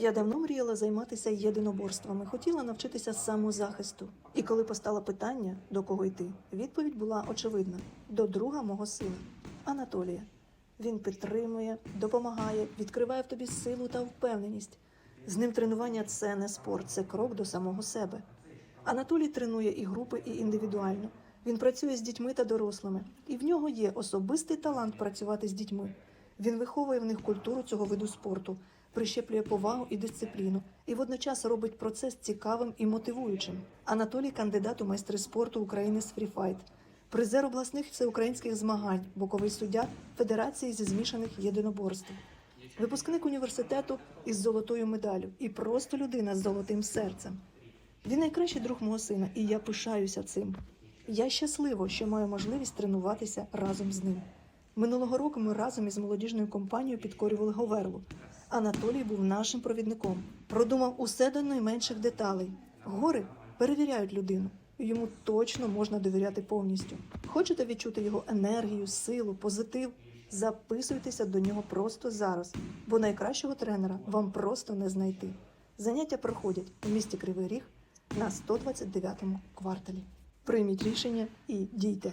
Я давно мріяла займатися єдиноборствами, хотіла навчитися самозахисту. І коли постало питання, до кого йти, відповідь була очевидна: до друга мого сина Анатолія. Він підтримує, допомагає, відкриває в тобі силу та впевненість. З ним тренування це не спорт, це крок до самого себе. Анатолій тренує і групи, і індивідуально. Він працює з дітьми та дорослими, і в нього є особистий талант працювати з дітьми. Він виховує в них культуру цього виду спорту, прищеплює повагу і дисципліну, і водночас робить процес цікавим і мотивуючим. Анатолій кандидат у майстри спорту України з фріфайт, призер обласних всеукраїнських змагань, боковий суддя Федерації зі змішаних єдиноборств. Випускник університету із золотою медаллю і просто людина з золотим серцем. Він найкращий друг мого сина, і я пишаюся цим. Я щаслива, що маю можливість тренуватися разом з ним. Минулого року ми разом із молодіжною компанією підкорювали Говерлу. Анатолій був нашим провідником. Продумав усе до найменших деталей. Гори перевіряють людину. Йому точно можна довіряти повністю. Хочете відчути його енергію, силу, позитив? Записуйтеся до нього просто зараз, бо найкращого тренера вам просто не знайти. Заняття проходять у місті Кривий Ріг на 129-му кварталі. Прийміть рішення і дійте.